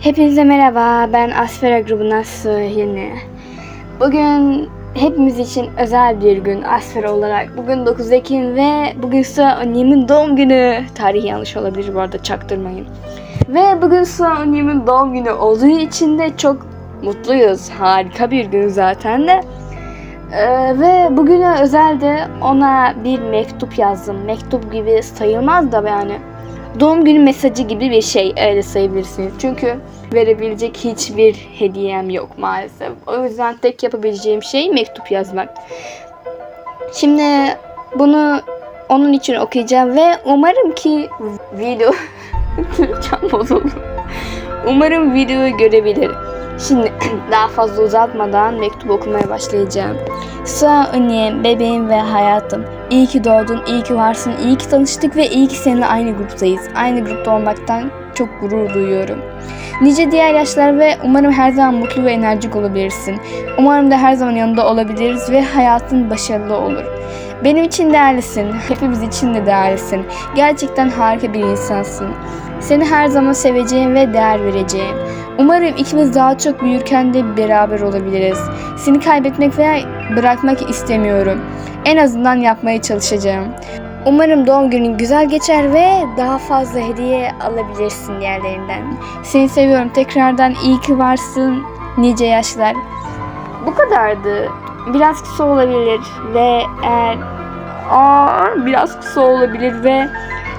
Hepinize merhaba, ben Asfera grubundan Süheyni. Bugün hepimiz için özel bir gün Asfera olarak. Bugün 9 Ekim ve bugün Su annemin doğum günü. Tarih yanlış olabilir bu arada çaktırmayın. Ve bugün Su annemin doğum günü olduğu için de çok mutluyuz. Harika bir gün zaten de. Ee, ve bugüne özel de ona bir mektup yazdım. Mektup gibi sayılmaz da yani doğum günü mesajı gibi bir şey öyle sayabilirsiniz. Çünkü verebilecek hiçbir hediyem yok maalesef. O yüzden tek yapabileceğim şey mektup yazmak. Şimdi bunu onun için okuyacağım ve umarım ki video Türkçem bozuldu. Umarım videoyu görebilir. Şimdi daha fazla uzatmadan mektup okumaya başlayacağım. Sağ annem, bebeğim ve hayatım. İyi ki doğdun, iyi ki varsın, iyi ki tanıştık ve iyi ki seninle aynı gruptayız. Aynı grupta olmaktan çok gurur duyuyorum. Nice diğer yaşlar ve umarım her zaman mutlu ve enerjik olabilirsin. Umarım da her zaman yanında olabiliriz ve hayatın başarılı olur. Benim için değerlisin, hepimiz için de değerlisin. Gerçekten harika bir insansın. Seni her zaman seveceğim ve değer vereceğim. Umarım ikimiz daha çok büyürken de beraber olabiliriz. Seni kaybetmek veya bırakmak istemiyorum. En azından yapmaya çalışacağım. Umarım doğum günün güzel geçer ve daha fazla hediye alabilirsin yerlerinden. Seni seviyorum. Tekrardan iyi ki varsın. Nice yaşlar. Bu kadardı. Biraz kısa olabilir ve eğer Aa, biraz kısa olabilir ve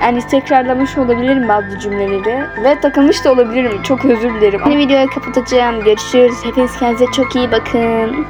yani tekrarlamış olabilirim bazı cümleleri ve takılmış da olabilirim. Çok özür dilerim. Yeni videoyu kapatacağım. Görüşürüz. Hepiniz kendinize çok iyi bakın.